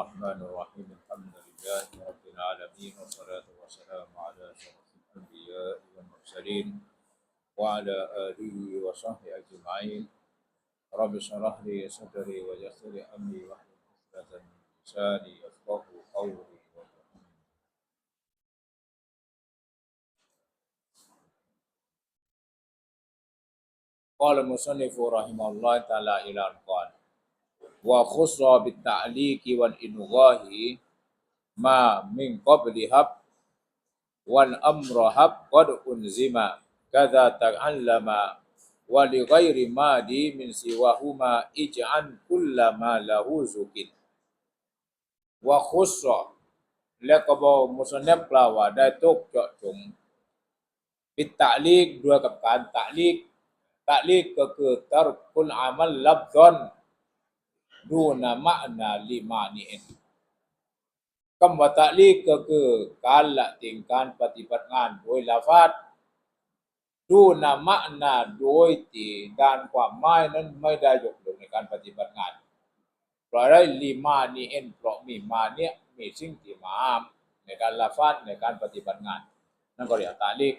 الرحمن الرحيم. الحمد لله رب العالمين والصلاة والسلام على أشرف الأنبياء والمرسلين وعلى آله وصحبه أجمعين. رب اشرح لي صدري ويسر لي أمري واحلل عقدة من لساني يفقه قولي. قال المصنف رحمه الله تعالى إلى wa khusra bit ta'liqi wal inghahi ma min qabli hab wal amra hab qad unzima. Kadza ta'allama wa li ghairi ma di min siwahuma ij'an kullama lahu zukin wa khusra lekabo musannaf da tok cok cum dua kepan ta'liq. Ta'liq ke ke amal labdon ดูนามะนาลิมานีเองคำว่าตะลีกก็คือการละทิ้งการปฏิบัติงานโดยลาฟาดดูนามะนาโดยที่ด้านความหมายนั้นไม่ได้ยกเลิกในการปฏิบัติงานเพราะอะไรลิมานีเอ็นเพราะมีมาเนี่ยมีสิ่งที่มามในการละฟาดในการปฏิบัติงาน นั่นก็เรียกตาลีก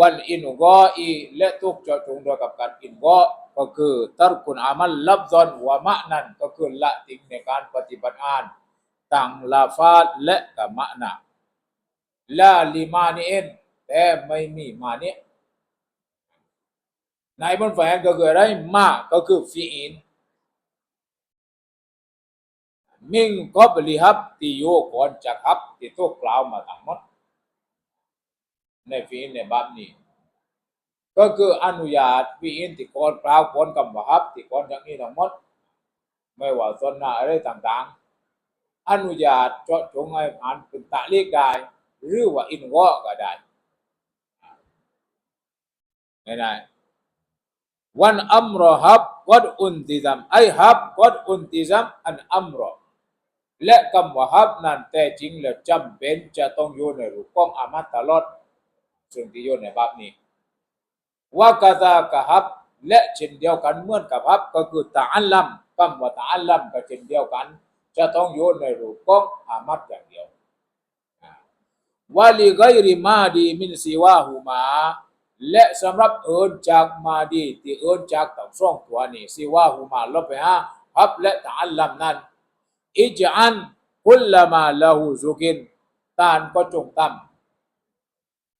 วันอินกออีและทุกเจาะจงด้วยกับการอินกอก็คือตรกุนอามัลลับซอนวะมะนันก็คือละทิ้งในการปฏิบัติงานต่างลาฟาดและกับมะนะลาลิมานีเอ็นแต่ไม่มีมานี่ยในบนแฝงก็คืออะไรมาก็คือฟีอินมิ่งก็บริฮับที่โยก่อนจะครับที่ตัวกล่าวมาทั้งหมด ในฟีนในบับนี้ ก็คืออนุญาตฟีนที่ก่อนกล่าวก่อนกับวะฮับที่ก่อนอย่างนี้ทั้งหมด ไม่ว่าส่วนหน้าอะไรต่างๆ อนุญาตเจาะจงให้ผ่านเป็นตะลีกได้ หรือว่าอินวอก็ได้ไม่ได้วันอัมรอฮับกอดอุนติซัมไอฮับกอดอุนติซัมอันอัมรอและคำว่าฮับนั้นแต่จริงแล้วจำเป็นจะต้องอยู่ในรูปของอามัตตลอด ซึ่งที่อยู่ในบับนี้ว่ากาตากะฮับ และเช่นเดียวกันเหมือนกับฮับ ก็คือตาอัลลัมคำว่าตาอัลลัมก็เช่นเดียวกัน จะต้องอยู่ในรูปของอามัตอย่างเดียววาลีไกริมาดีมินซีวาหูมาและสำหรับเอินจากมาดีที่เอินจากทั้งสองตัวนี้ซีวาหูมาลบไปฮะฮับและตาอัลลัมนั้นอิจอันคุลละมาละหูซุกินตานก็จงตั้ม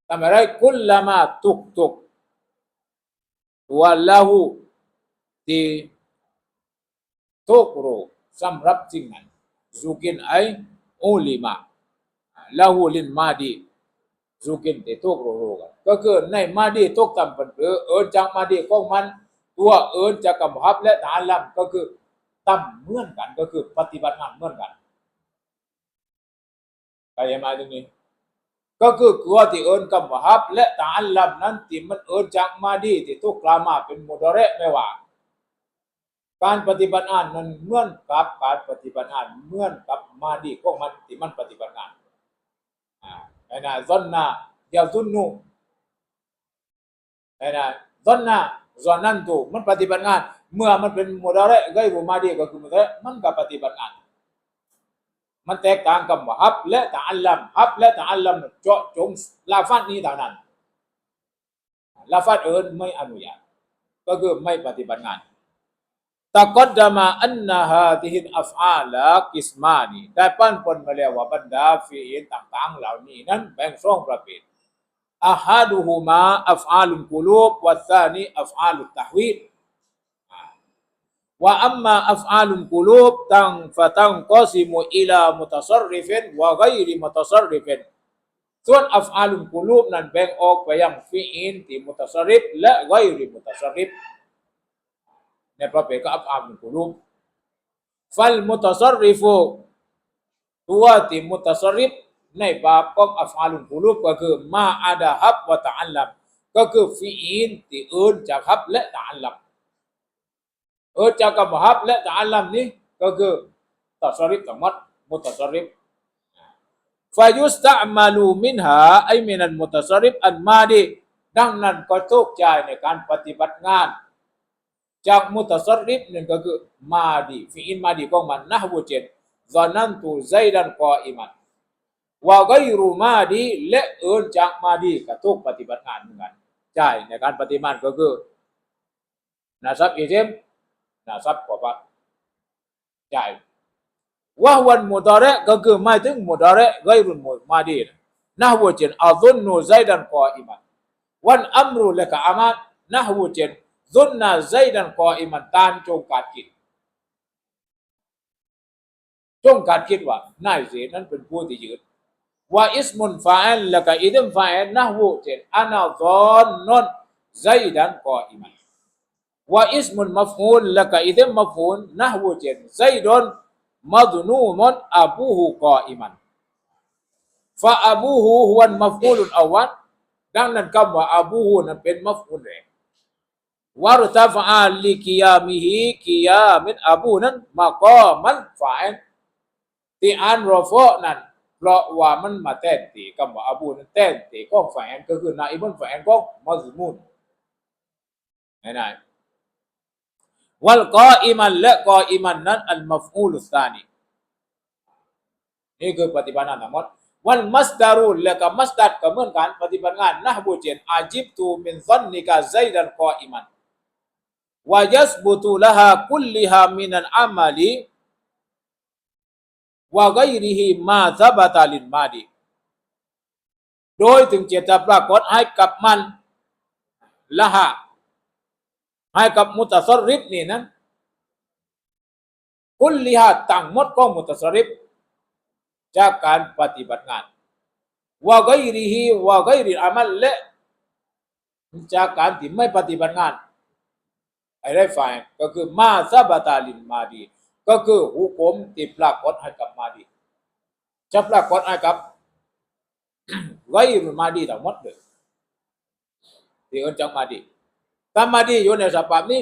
ทำอะไรคุละมาตุกตุกตัวละหูที่ทุกรูสำหรับสิ่งนั้นซุกินไออุลิมาละหูลินมาดีซุกินที่ทุกรูรูกันก็คือในมาดีทุกตั้มเป็นเออเอินจากมาดีของมัน ตัวเอินจากกำฮับและฐานลำก็คือตั้มเหมือนกันก็คือปฏิบัติงานเหมือนกันใจไหมตรงนี้ ก็คือตัวที่เอิญกำวฮับ และตาอัลลัมนั้นที่มันเอิญจากมาดีที่ทุกกลามาเป็นมุดเระไม่ว่า การปฏิบัติงานนั้นเหมือนกับการปฏิบัติงานเหมือนกับมาดีของมันที่มันปฏิบัติงานอ่าไอ้น่ะซอนนายวซุนนูไอ้น่ะซอนนาซอนนั่นตูมันปฏิบัติงาน เมื่อมันเป็นมุดาระไกรุมาดีก็คือมุดาระมันก็ปฏิบัติงาน มันแตกต่างกับว่าฮับและตะอัลลัมฮับและตะอัลลัมเจาะจงลาฟัดนี้เท่านั้นลาฟัดเอิญไม่อนุญาตก็คือไม่ปฏิบัติงานตะกอดดามาอันนาฮที่หินอัฟอาลักอิสมานีได้ปั้นปนมาแล้วว่าบรรดาฟีอินต่าง ๆ เหล่านี้นั้นแบ่งสองประเภทอาฮาดูฮูมาอัฟอาลุนกุลูบวัตซานีอัฟอาลุตตะฮวีด ว่าอัมมาอัฟอาลุนกูลูบตั้งฟะตั้งกอซิมุอิลามุตัสริฟินวะไกริมุตัสริฟินส่วนอัฟอาลุนกูลูบนั้นแบ่งออกไปยังฟิอินที่มุตัสริฟและไกริมุตัสริฟในประเปก็อัฟอาลุนกูลูบฟัลมุตัสริฟุตัวที่มุตัสริฟในบาปของอัฟอาลุนกูลูบก็คือมาอาดะฮับวะตะอัลลัมก็คือฟิอินที่อื่นจากฮับและตะอัลลัม เอินจากกับฮับและตะอัลลัมนี้ก็คือตัสริฟทั้งหมดมุตสริฟฟายุสตะมาลูมินหาไอมินันมุตสริบอันมาดีดังนั้นก็ทุกใจในการปฏิบัติงาน จากมุตสริบนั่นก็คือมาดีฟีอินมาดีของมันนะฮูเจนซอนนันตูไซดันกออิมันว่าไกรูมาดีและเอินจากมาดีกับทุกปฏิบัติงานเหมือนกันใช่ในการปฏิบัติก็คือนาซับอิเทม นาซับกว่าใช่ว่าวันมุดาระก็คือหมายถึงมุดาระไกรุนมุมาดีนะฮวเจนอัลซุนนูไซดันกออิมันวันอัมรุแลกะอามัดนะฮวเจนซุนนาไซดันกออิมันตานจงการกินจงการคิดว่านายเสนั้นเป็นผู้ที่ยืนว่าอิสมุนฟาอัลและก็อิดมฟาอัลนะฮูเจนอานาซอนนนไซดันกออิมัน ว่าอิสมุนมัฟฮูลและก็อิดมมัฟฮูลนะฮูเจนไซดอนมัดนูมันอบูฮูกออิมันฟาอบูฮูฮวนมัฟฮูลุนอวันดังนั้นคำว่าอบูฮูนั้นเป็นมัฟฮูลแรก wartafa'a li qiyamihi qiyamin abu นั้นมาก็มันฝ่ายที่อ่านรอฟอนั้นเพราะว่ามันมาแต้นตีคำว่าอบูนั้นแต้นตีก็ฝ่ายก็คือนาอิบันฝ่ายก็มัซมุนง่ายๆ วัลกออิมันและกออิมันนั้นอัลมัฟอูลุสตานีนี่คือปฏิบัติงานทั้งหมดวันมัสดารุและก็มัสดัดก็เหมือนกันปฏิบัติงานนะบูเจนอาจิบตูมินซันนิกาไซดันกออิมัน wa yasbutu laha kulliha minal amali wa ghairihi ma thabata lil madi โดยถึงเจตปรากฏให้กับมันละหะ ให้กับมุตสริบนี่นั้นคุลลิฮะตั้งหมดของมุตสริบจากการปฏิบัติงานว่าไกริฮีว่าไกริอามัลและจากการที่ไม่ปฏิบัติงานอ้ได้ฝ่ายก็คือมาซาบตาลินมาดี ก็คือหุกมที่ปรากฏให้กับมาดีจะปรากฏให้กับไว้รุมาดีทั้งหมดเลยที่อนจังมาดี ถ้ามาดีอยู่ในสภาพนี้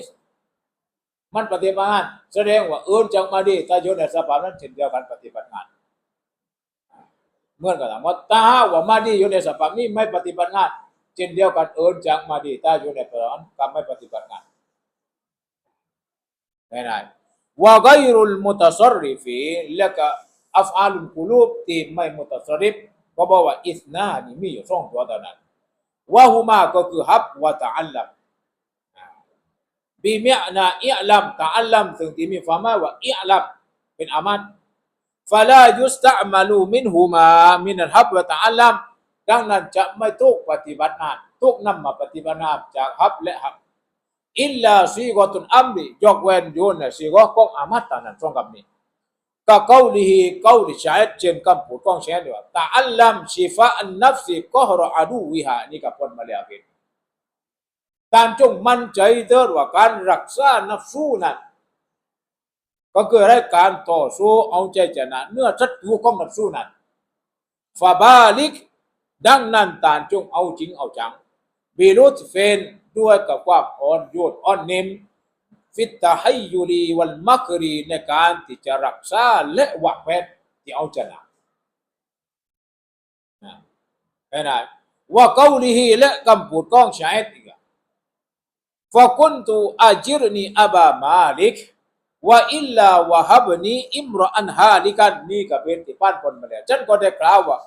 มันปฏิบัติงาน แสดงว่าเอินจังมาดีถ้าอยู่ในสภาพนั้นเช่นเดียวกันปฏิบัติงานเมื่อกันทั้งหมดถ้าหาว่ามาดีอยู่ในสภาพนี้ไม่ปฏิบัติงานเช่นเดียวกันเอินจังมาดีถ้าอยู่ในสภาพนั้นก็ไม่ปฏิบัติงาน Right. Wa ghairul mutasarrifi laka af'alul qulub ที่ไม่มุตสริฟก็บอกว่าอิสนานี่มีอยู่สองตัวเท่านั้นว่าฮุมาก็คือฮับวะตะอัลลัม บีมินาอิอลัมตะอัลลัมซึ่งที่มีความหมายว่าอิอลัมเป็นอามันฟาลายุสตะมาลูมินฮุมามินัลฮับวะตะอัลลัมดังนั้นจะไม่ทุกปฏิบัติงานทุกนำมาปฏิบัติงานจากฮับและฮับ illa sighatun amri ยกเว้นอยู่ในสีกอของอามัตตานั้นตรงกับนี้ก็เกาลีฮีเกาลีชายเจนคำพูดของเชนว่าตาอัลลัมชิฟาอันนับสิก็รออาดูวิหานี่กับคนมาแล้วกัน การจงมั่นใจเถิดว่าการรักษานับสู้นั้นก็คือรายการต่อสู้เอาใจชนะเนื้อชัดตัวของนับสู้นั้นฟาบาลิก ดังนั้นตานจงเอาจริงเอาจังบิรุตเฟนด้วยกับความอ่อนโยนอ่อนเนมฟิตตาให้ยูรีวันมักรีในการที่จะรักษาและวางแผนที่เอาชนะนะเห็นไหมว่าเกาลีและคำพูดของชายติกา ฟะกุนตูอาจิรนีอับามาลิกว่าอิลลาวะฮับนีอิมรอันฮาลิกันนี่ก็เป็นที่ป้านคนมาแล้วฉันก็ได้กล่าวว่า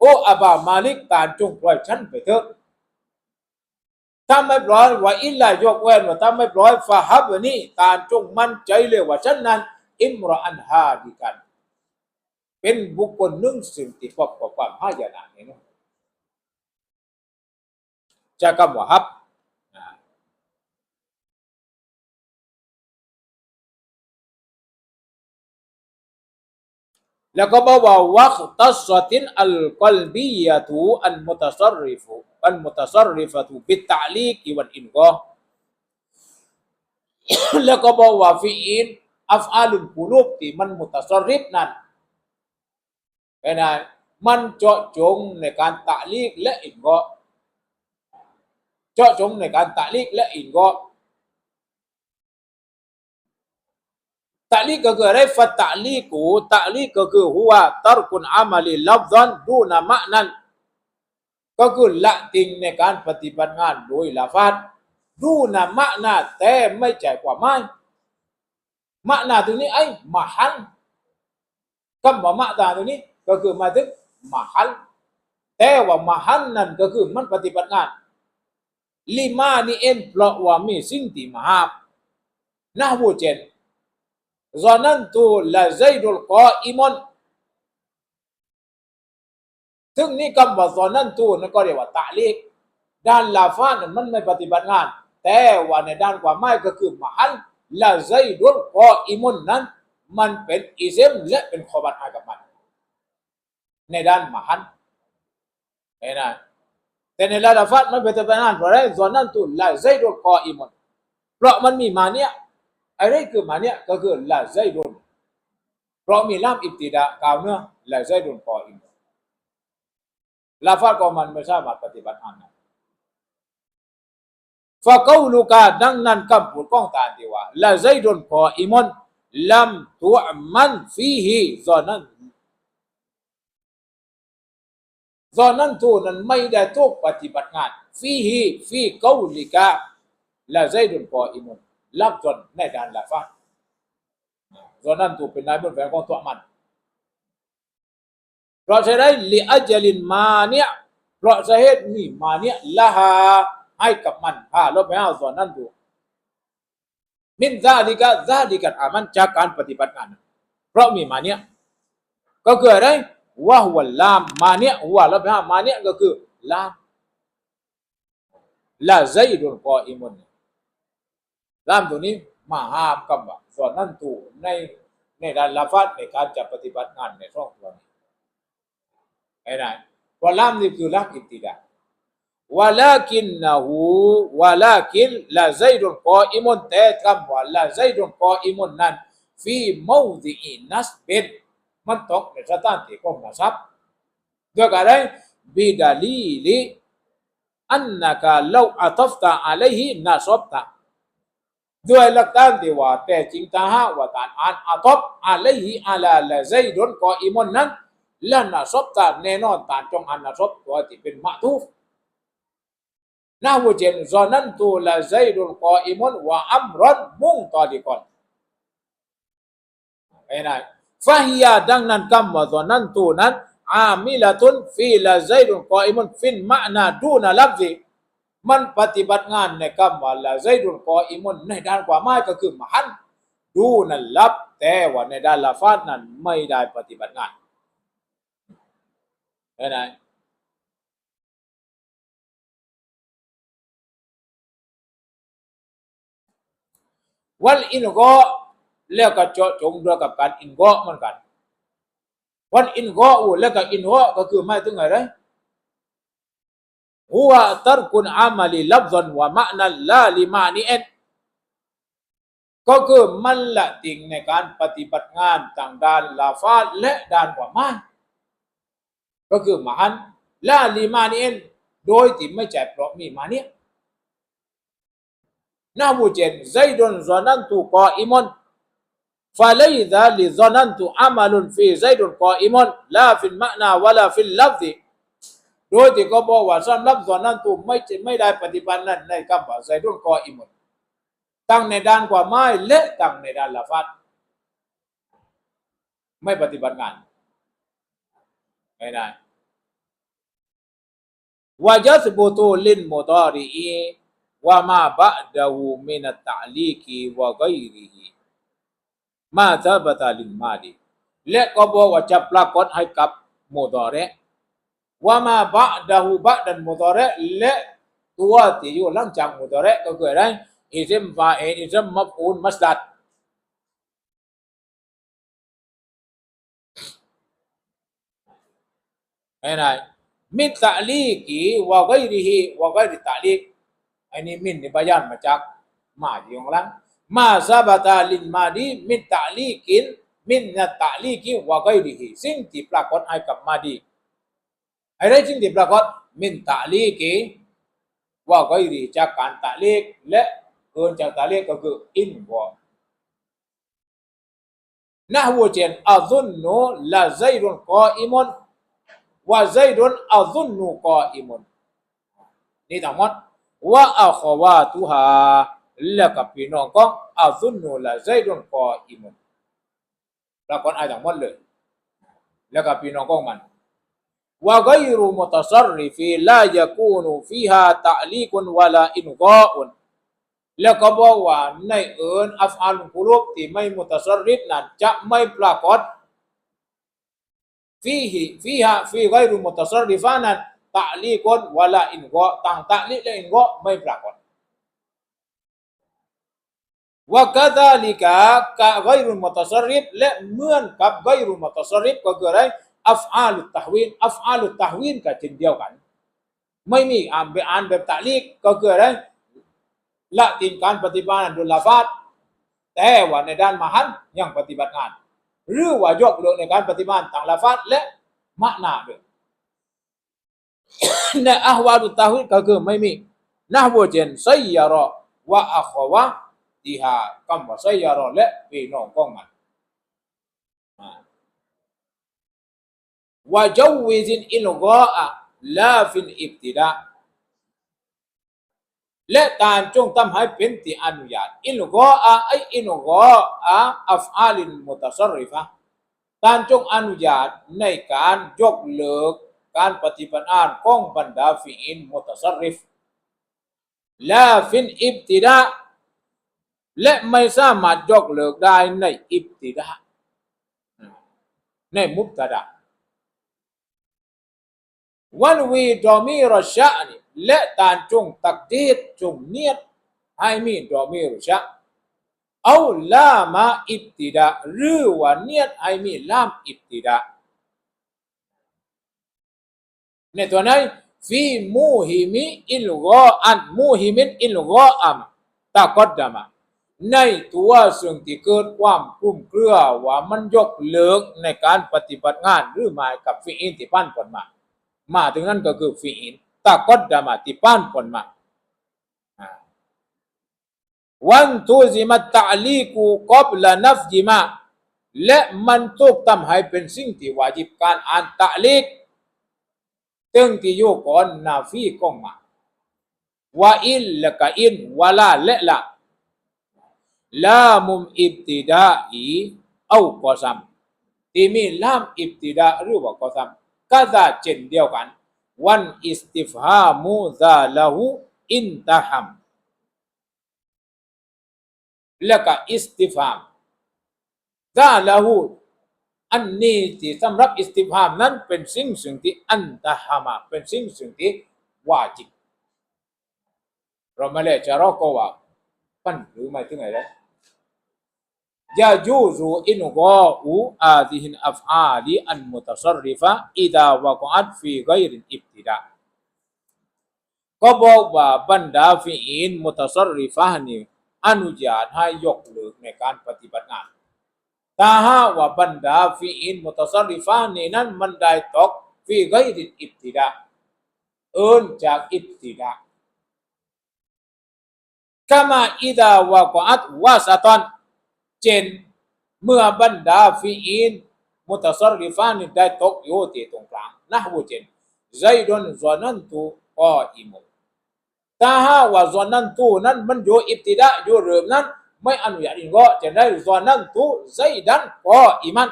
โอ้อับามาลิกตานจงปล่อยฉันไปเถอะถ้าไม่ปล่อยว่าอิลลายกเว้นว่าถ้าไม่ปล่อยฟาฮับนี่ตาจงมั่นใจเลยว่าฉันนั้น อิมรอันฮาดีกัน เป็นบุคคลหนึ่งสิ่งที่พบกับความหายนะนี่นะจะคำว่าฮับ แล้วก็บอกว่าวัคตัสตินอัลกลบียะตูอันมุตัสริฟุอันมุตัสริฟะตูบิตตาลีกวันอินก็แล้วก็บอกว่าฟีอินอัฟอาลุนกุลูบที่มันมุตัสริฟนั้นเป็นไงมันเจาะจงในการตะลีกและอินก็เจาะจงในการตะลีกและอินก็ ตะลีกก็คืออะไรฟัตตะลีกูตะลีกก็คือหัวตรกุนอามาลีลับซันดูนามะนั้นก็คือละติงในการปฏิบัติงานโดยละฟัดดูนามะนาแต่ไม่ใจกว่าไม่มะนาตรงนี้ไอ้มหันคำว่ามะตาตัวนี้ก็คือหมายถึงมหัลแต่ว่ามหัลนั่นก็คือมันปฏิบัติงานลิมานี่เองเพราะว่ามีสิ่งที่มหานะฮูเจน ظننت لزيد القائم ซึ่งนี่คำว่า ظننت นั่นก็เรียกว่าตะลีกด้านลาฟานั้นมันไม่ปฏิบัติงาน แต่ว่าในด้านความหมายก็คือมหัลละไซดุลกออิมุนนั้น มันเป็นอิเซมและเป็นขอบัตอากับมัน ในด้านมหันเห็นไหมแต่ในลาฟาดมันเป็นปฏิบัติงานเพราะอะไรส่วนนั้นตุละไซดุลกออิมุนเพราะมันมีมาเนี้ย อะไรคือมาเนี้ยก็คือละไซดุลเพราะมีลามอิบติดากล่าวเนื้อละไซดุลกออิมุนลาฟาดก็มันไม่สามารถปฏิบัติงานได้ฟะกาลูกาดังนั้นคำพูดของตาดีว่าละไซดุนกออิมอนลัมตุอมันฟีฮีซอนั้นซอนั้นตัวนั้นไม่ได้ถูกปฏิบัติงานฟีฮีฟีกาลิกาละไซดุนกออิมอน ลับจนในด้านละฟ้าซอนั้นตัวเป็นนายบนแฝงของตัวมัน เพราะฉะนั้นลิอัจลินมาเนี่ยเพราะสาเหตุนี้มาเนี่ยละฮาให้กับมันพาลบไปเอาส่วนนั้นดูมินซาดิกะซาดิกันอามันจากการปฏิบัติงานเพราะมีมาเนี้ยก็คืออะไรวะหัวลามมาเนี้ยหัวลบไปเอามาเนี้ยก็คือลามละไซดุนกออิมุน ล่ามตัวนี้มหากรรมสอนนั่นตูกในในด้านละฟัดในการจะปฏิบัติงานในช่องตัวนี้ไอ้นั่นว่าล่ามนี่คือลักอิบติดาว่าลาคินนะฮูว่าลาคินละไซดุนกออิมุนเต่คำว่าละไซดุนกออิมุนนั้นฟีมูดีนัสเบนมันต้อกในสถานที่ของนัสับด้วยอะไรบิดาลีลิอันนักล่าอัตฟตาอะลัยฮินัสอบตา ด้วยหลักฐานที่ว่าแต่จริงถ้าหากว่าการอ่านอัตฟอะไรฮิอัลาละไซดุนกออิมอนนั้นและนัสบตาแน่นอนตามจงอันนัสบตัวที่เป็นมะทูฟ Nahwu jen zanantu la zaidul qaimun wa amran muntaliqan. Enak. Fahiya dengan kam wa zanantu nan amilatun fi la zaidul qaimun fin makna duna lafzi มัน มันปฏิบัติงานในคำว่าละไซดุลกออิมุนในด้านความหมายก็คือมหันดูนั่นลับแต่ว่าในด้านลาฟาดนั้นไม่ได้ปฏิบัติงานเห็นไหมวัลอินกอแล้วก็เจาะจงด้วยกับการอินกอเหมือนกันวันอินกออูแล้วก็อินกอก็คือหมายถึงอะไร huwa tarkun amali lafzan wa ma'na la li ma'ni'in ก็คือมันละติงในการปฏิบัติงานต่างด้านลาฟาและด้านกว่ามาก็คือมาอันละลีมานีเอนโดยที่ไม่ใช่เพราะมีมาเนี่ยนาบูเจนไซดอนซอนันตุกออิมอนฟาเลยดาลิซอนันตุอามาลุนฟีไซดอนกออิมอนลาฟินมะนาวะลาฟินลัฟซิ โดยที่ก็บอกว่าสำรับสอนนั้นตูไม่ไม่ได้ปฏิบัตินั้นในคำว่าใส่รุ่นกออิมดตั้งในด้านกว่าไม้และตั้งในด้านละฟัดไม่ปฏิบัติงานไม่ได้วายัสบุตุลินมุตารีอีว่ามาบะดาวูมินตะลีกีว่าไกรีมาจะบัตาลินมาดีและก็บอกว่าจะปรากฏให้กับโมตอระ ซิมมับอูนมัสดัดไอ้นายมิตะลีกีวะไกริฮิวะไกริตะลีก ini min ni bayan macam ma di orang lang ma sabata lin madi min ta'liqin min na ta'liqi wa ghairihi สิ่งที่ปรากฏให้กับมาดี อะไรสิ่งที่ปรากฏมินตะลีกีว่าก็อีจากการตะลีกและเกินจากตะลีกก็คืออินวอนะหัวเจนอั ซุนนูละไซรุนกออิมุนว่าไซรุนอัซุนนูกออิมุนนี่ทั้งหมดว่าอัลขวาตุฮาและกับพี่น้องของอัซุนนูละไซดุนกออิมุนปรากฏอายทั้งหมดเลยแล้วก็พี่น้องของมันว่าไกรุมุตัสริฟีลายะกูนุฟีฮาตะลีกุนวะลาอินกออุนแล้วก็บอกว่าในเอินอัฟอัลกุลุบที่ไม่มุตัสริฟนั้นจะไม่ปรากฏฟีฮิฟีฮาฟีไกรุมุตัสริฟานั้นตะลีกุนวะลาอินกอต่างตะลีและอินกอไม่ปรากฏว่าก็ได้ลิกะกะไกรุมุตัสริฟและเหมือนกับไกรุมุตัสริฟก็คืออะไร อัฟอาลุตะฮวีนอัฟอาลุตะฮวีนก็เช่นเดียวกัน ไม่มีอ่านแบบอ่านแบบตะลีกก็คืออะไรละทิ้งการปฏิบัติดุลลาฟาดแต่ว่าในด้านมหันยังปฏิบัติงาน หรือว่ายกเลิกในการปฏิบัติต่างลาฟาดและมะนาด้วยในอะฮวาลุตะฮวีนก็คือไม่มีนะฮวเจนไซยารอวะอะขวะติหาคำว่าไซยารอและพี่น้องของมันอ่า วะจาวิซินอิลกออะลาฟินอิบติดาและการจงทำให้เป็นที่อนุญาตอิลกออะไออิลกออะอัฟอาลินมุตัสริฟะการจงอนุญาตในการยกเลิกการปฏิบัติานของบรรดาฟีอินมุตัสริฟลาฟินอิบติดาและไม่สามารถยกเลิกได้ในอิบติดาในมุบตะดา วันวีดอมีรชะนี่และการจงตักดีดจงเนียดให้มีดอมีรชะเอาลามาอิบติดาหรือว่าเนียดให้มีลามอิบติดาในตัวนั้นฟีมูฮิมิอิลกออันมูฮิมินอิลกออัมตะกอดดามาในตัวซึ่งที่เกิดความคลุ้มเครือว่ามันยกเลิกในการปฏิบัติงานหรือหมายกับฟีอินที่ปั้นผลมา มาถึงนั้นก็คือฟีอินตากอดดามาที่ปั้นผลมาวันทุซิมัตตะลีกูกอบละนัฟจิมาและมันถูกทำให้เป็นสิ่งที่วาจิบการอ่านตะลีกตึงที่อยู่ก่อนนาฟีกองมาว่าอินและก็อินวะลาและละลามุมอิบติดาอีเอากอซัมที่มีลามอิบติดาหรือว่ากอซัม ก็จะเช่นเดียวกัน วันอิสติฟฮามูซาลาหูอินตาฮัมแล้วก็อิสติฟามซาลาหูอันนี้ที่สำหรับอิสติฟามนั้นเป็นสิ่งสิ่งที่อันตาฮามาเป็นสิ่งสิ่งที่วาจิบเราไม่เลยจะรอก็ว่าปั้นหรือไม่ถึงไหนแล้ว yajuzu inqa'u hadhihi al-af'ali an mutasarrifa idza waqa'at fi ghairin ibtida Kobo ba banda fi'in mutasarrifah ni anujat hayok lu mekan patibat na. Taha wa banda fi'in mutasarrifah ni nan mandai tok fi ghairin ibtida. Un jak ibtida. Kama ida wa kuat wasatan เจนเมื่อบรรดาฟีอินมุตสริฟานได้ตกอยู่ที่ตรงกลางนะฮูเจนไซดอนซอนันตุกออิมุถ้าหากว่าซอนันตุนั้นมันอยู่อิบติดาอยู่เริ่มนั้นไม่อนุญาตอิงก็จะได้ซอนันตุไซดันกออิมัน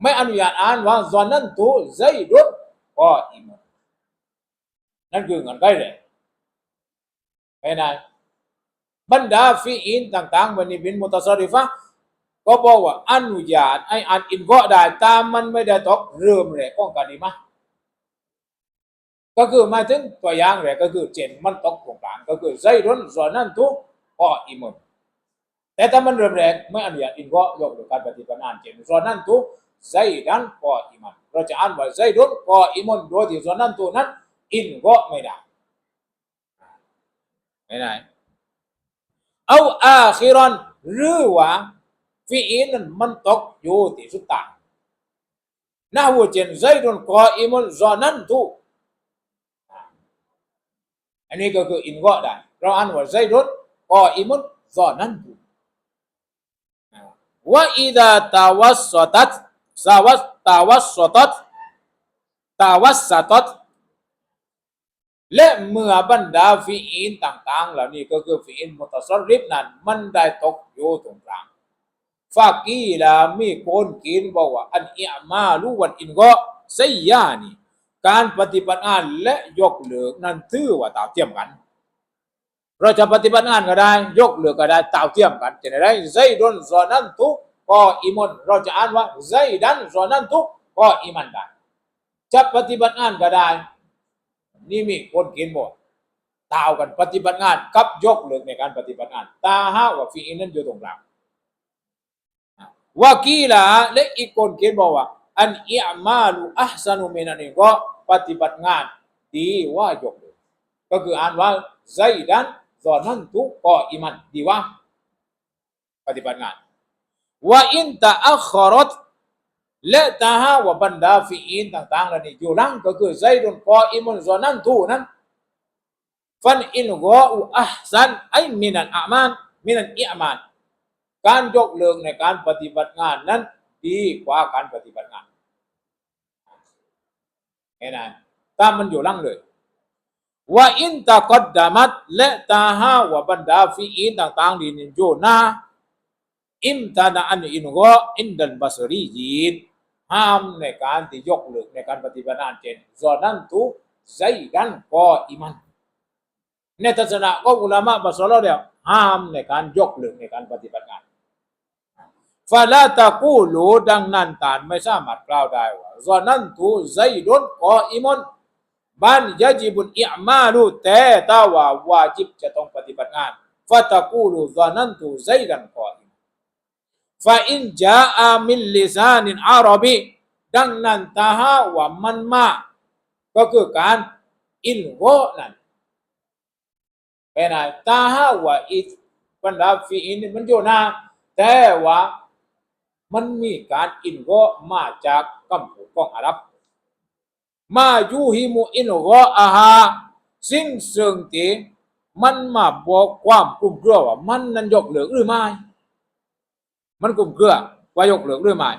ไม่อนุญาตอ่านว่าซอนันตุไซดุนกออิมันนั่นคือเงินไขเลยไปไหน บรรดาฟีอินต่างๆวันนี้เป็นมุตสริฟะก็บอกว่าอนุญาตให้อ่านอินก็ได้ตามมันไม่ได้ตกเริ่มแรกของกันนี้มาก็คือมาถึงตัวอย่างแรกก็คือเจนมันตกตรงกลางก็คือไซรุนส่วนนั้นทุกก็อิมุนแต่ถ้ามันเริ่มแรกไม่อนุญาตอินก็ยกเลิกการปฏิบัติงานเจนส่วนนั้นทุกไซดันก็อิมันเราจะอ่านว่าไซรุนก็อิมุนโดยที่ส่วนนั้นทุกนั้นอินก็ไม่ได้ไม่ได้ เอาอาคิรอนหรือว่าฟีอินนั้นมันตกอยู่ที่สุดท้ายนะฮูเจนไซดุนกออิมุนซอนันตุอันนี้ก็คืออินก็ได้เราอ่านว่าไซดุนกออิมุนซอนันตุว่าอิดาตาวัสสตัตสาวัสตาวัสสตัตตาวัสสตัต และเมื่อบรรดาฟีอินต่างๆ เหล่านี้ก็คือฟีอินมุตสริฟนั้นมันได้ตกอยู่ตรงกลางฟากีลามีคนกินบอกว่าอันอิอามาลูวันอินก็ไซยานีการปฏิบัติงานและยกเลิกนั้นถือว่าตาวเทียมกัน เราจะปฏิบัติงานก็ได้ ยกเลิกก็ได้ตาวเทียมกันจะได้ไซดนซอนันทุกก็อิมอนเราจะอ่านว่าไซดันซอนันทุกก็อิมันได้จะปฏิบัติงานก็ได้ นี่มีคนกินหมดตาวกันปฏิบัติงานกับยกเลิกในการปฏิบัติงาน ตาฮะว่าฟีอินนั้นอยู่ตรงกลางวากีลาและอีกคนเขียนบอกว่า อันอิอามาลูอัพซานุมินันเองก็ปฏิบัติงานดีว่ายกเลิกก็คืออ่านว่าไซดันซอนันทุก็อิมันดีว่า ปฏิบัติงานว่าอินตะอัครต และตาฮะว่าบรรดาฟีอินต่างๆเหล่านี้อยู่หลังก็คือไซดุนกออิมุนซอนันทุนั้นฟันอินกออุอัพซันไอมินันอามานมินันอิอามานการยกเลิกในการปฏิบัติงานนั้นดีกว่าการปฏิบัติงานเห็นไหมตามมันอยู่หลังเลยว่าอินตะกอดดามัดและตาฮาว่าบรรดาฟีอินต่างๆดีนินโยนาอิมตานาอันอินกออินดันบัสรียีน ห้ามในการที่ยกเลิกในการปฏิบัติงานเช่นซอนั้นตุไซดันกออิมันในทัศนะของอุลามะบัสลอเดียวห้ามในการยกเลิกในการปฏิบัติงานฟาลาตะกูลูดังนั้นตานไม่สามารถกล่าวได้ว่าซอนั้นตูไซดุนกออิมอนบันยะจิบุนอิอมาลูแต่ตาว่าวาจิบจะต้องปฏิบัติงานฟาตะกูลูซอนั้นตูไซดันกอ อิมฟาอินจาอามิลลิซานินอาหรับีดังนั้นตาฮาว่ามันมาก็คือการอินโกนั้นเป็นไงตาฮาว่าอีบรรดาฟีอินนี่มันอยู่นะแต่ว่ามันมีการอินก็มาจากกัมพูชาของอาหรับมายูฮิมุอินก็อาฮาสิ่งซึ่งที่มันมาบอกความกลุ่มเกลือว่ามันนั้นยกเลิกหรือไม่ มันกลุ่มเกลือว่ายกเลิกหรือไม่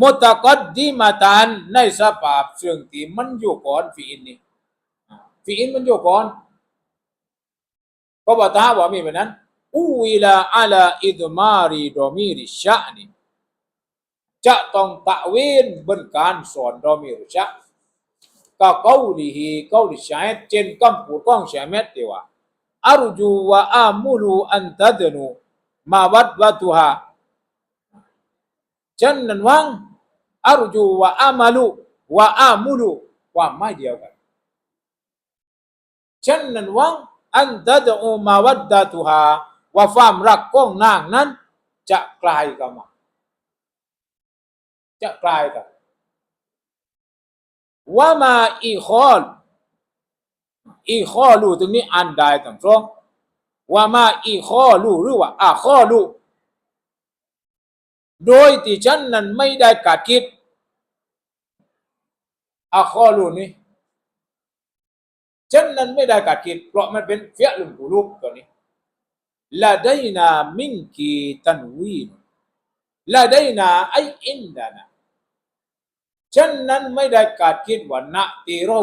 มุตะกอดดีมาตานในสภาพซึ่งที่มันอยู่ก่อนฟีอินนี่ฟีอินมันอยู่ก่อนก็บอกตาว่ามีแบบนั้นอูอิลาอัลาอิดมารีดอมีริชะนี่จะต้องตะเวนบนการสอนดอมีริชะก็เกาลีฮีเกาลิชาเจนกัมพูก้องเชมเมตติว่า อารจูวะอามุลูอันตัดนูมาวัดวัตุฮาฉันนั้นวังอารจูวะอามาลูวะอามุลูความไม่เดียวกันฉันนั้นวังอันตะดอูมาวัดดาตุฮาว่าความรักของนางนั้น จะกลายกันมาจะกลายกันว่ามาอีคอล อีคอลูตรงนี้อ่านได้ทั้งสองว่ามาอีคอลูหรือว่าอาคอลูโดยที่ฉันนั้นไม่ได้กัดคิดอาคอลูนี่ฉันนั้นไม่ได้กัดกินเพราะมันเป็นเฟียลุมกุลูบตัวนี้ละได้นามิงกีตันวีนละได้นาไออินดานะฉันนั้นไม่ได้กัดกินว่านะตีเรา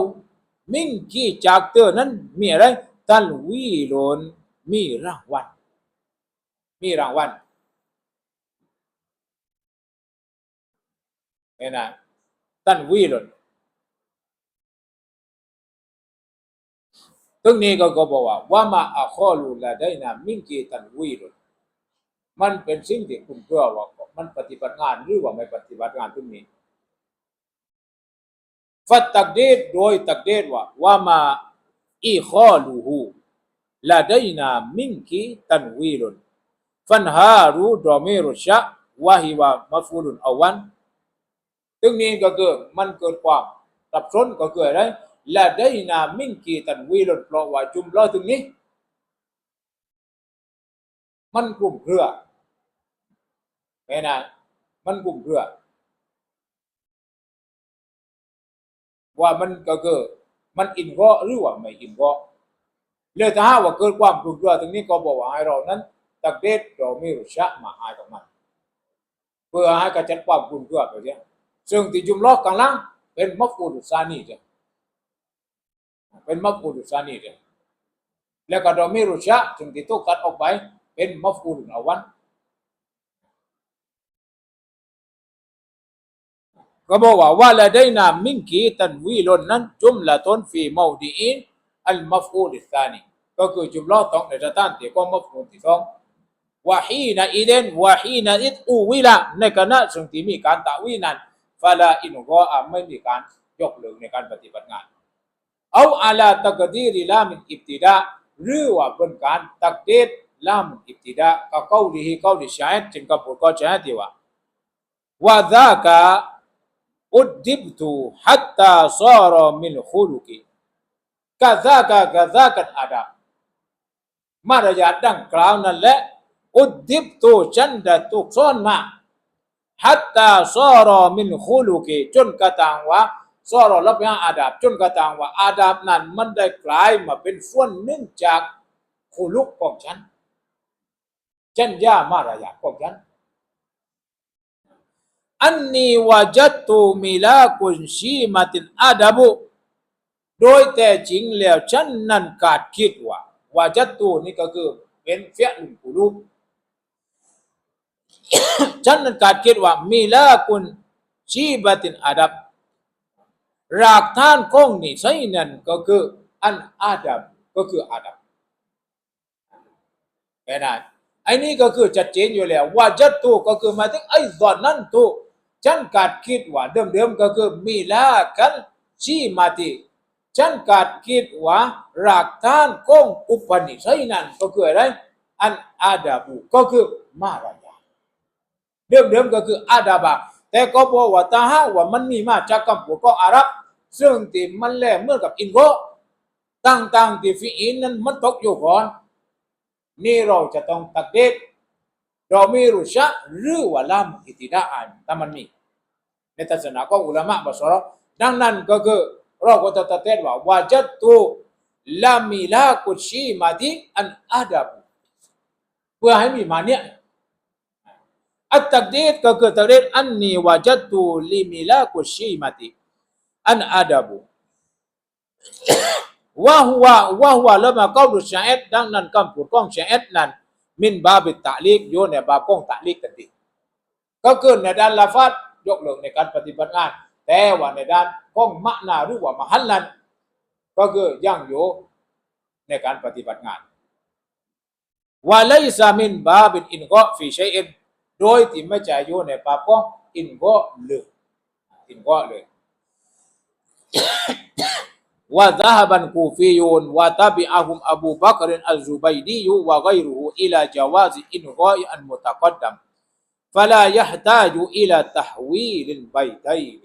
มิ่งกีจากเธอนั้นมีอะไรตันวีโลนมีรางวัลมีรางวัลเห็นไหมตันวีโลนตรงนี้ก็ก็บอกว่าว่ามาอาคอลูละได้นามิงกีตันวีรุนมันเป็นสิ่งที่คุณเพื่อว่ามันปฏิบัติงานหรือว่าไม่ปฏิบัติงานตรงนี้ ฟัดตักเดดโดยตักเดดว่าว่ามาอีคอลูฮูละได้นามิงกีตันวีรุนฟันฮารูดอเมรุชะวะฮิวามาฟูลุนอาวันตรงนี้ก็คือมันเกิดความสับสนก็คืออะไรละได้นามิงกีตันวีลนเพราะว่าจุมลอตรงนี้ มันกลุ่มเครือแม่นะมันกลุ่มเครือ ว่ามันก็คือมันอินก็หรือว่าไม่อินก็เลยถ้าหากว่าเกิดความกลุ่มเครือตรงนี้ก็บอกว่าให้เรานั้นตักเด็ดเราไม่รู้ชะมาอายกับมัน เพื่อให้กระจัดความกลุ่มเครือไปเสียซึ่งที่จุมลอกลางล่างเป็นมัฟฟูดุซานีจ้ะเป็นมักบุรุษานี่เลยแล้วก็เราไม่รู้ชะจึงที่ต้องตัดออกไปเป็นมัฟอูลอาวัน ก็บอกว่าว่าละได้นามิงกีตันวีลนนั้นจุมละตนฟีมาดีอินอัลมัฟอูลิสานีก็คือจุมลอต้องในสถานที่ก็มัฟอูลที่สองวะฮีนาอิเดนวะฮีนาอิดอูวิละในขณะซึ่งที่มีการตะวีนั้นฟาลาอินก็อาไม่มีการยกเลิกในการปฏิบัติงาน เอาอาลาตักดีริลามินอิบติดาหรือว่าเป็นการตักดีรลามินอิบติดาก็เกาลิฮิเกาลิชาห์จึงกับพูดก็ชาห์ที่ว่าว่าดาก อุดดิบตุฮัตตาซารมินขุลุกิกะซากะกะซากัดอาดับมารยาทดังกล่าวนั่นแหละอุดดิบตุฉันได้ถูกสอนมาฮัตตาซารมินขุลุกิจนกระทั่งว่าซอรอรับยังอาดับจนกระทั่งว่าอาดับนั้นมันได้กลายมาเป็นส่วนหนึ่งจากคุลุกของฉันจันยามารายาทของฉัน อันนี้วาจัตตูมิลากุนชีมาตินอาดับุโดยแต่จริงแล้วฉันนั้นขาดคิดว่าวาจัตตูนี่ก็คือเป็นเฟียลุนคุลุกฉันนั้นขาดคิดว่ามิลากุนชีบาตินอาดับรากฐานของนิสัยนั้นก็คืออันอาดัมก็คืออาดัมแค่นั้นไอ้นี่ก็คือชัดเจนอยู่แล้วว่าจัตตุก็คือมาถึงไอ้ตอนนั้นตุ ฉันกาดคิดว่าเดิมๆก็คือมีลากันชีมาติฉันกาดคิดว่ารากฐานของอุปนิสัยนั้นก็คืออะไรอันอาดัมูก็คือมารายาเดิมๆก็คืออาดาบะแต่ก็บอกว่าถ้าหาว่ามันมีมาจากคำพูดของอารับ ซึ่งที่มันแลเหมื่อนกับอินโกต่างๆที่ฟีอินนั้นมันตกอยู่ก่อน นี่เราจะต้องตักเด็ดเราไม่รู้ชะหรือว่าลามอิติดาอันแต่มันมี ในทัศนะของอุลามะบาสรอดังนั้นก็คือเราก็จะตัดเด็ดว่าวาจัตตุลามิลากุชีมาดิอันอาดับเพื่อให้มีมาเนี่ยอัตตักดีดก็คือตักดีดอันนี้วาจัตตุลิมิลากุชีมาติอันอาดับุว่าหัวว่าหัวแล้วมาเก้าดุชาเอ็ดดังนั้นคำพูดของชาเอ็ดนั้นมินบาบิตตะลีกโยในบาบของตะลีกกันดีก็คือในด้านลาฟัด ยกเลิกในการปฏิบัติงาน แต่ว่าในด้านของมะนารู้ว่ามหันลัน ก็คือย่งอยู่ในการปฏิบัติงานวาไลซามินบาบินอินก็ฟีชัอินโดยที่ไม่ใจ่อยู่ในปาก็อินก็เลยอินก็เลยว่าซาฮบันกูฟิยูนว่าตาบีอาฮุมอบูบักรินอัลซูบัยดียูว่าไกรุฮูอิลาจาวาซิอินก็อันมุตะกัดดัม فلا يحتاج إلى تحويل البيتين.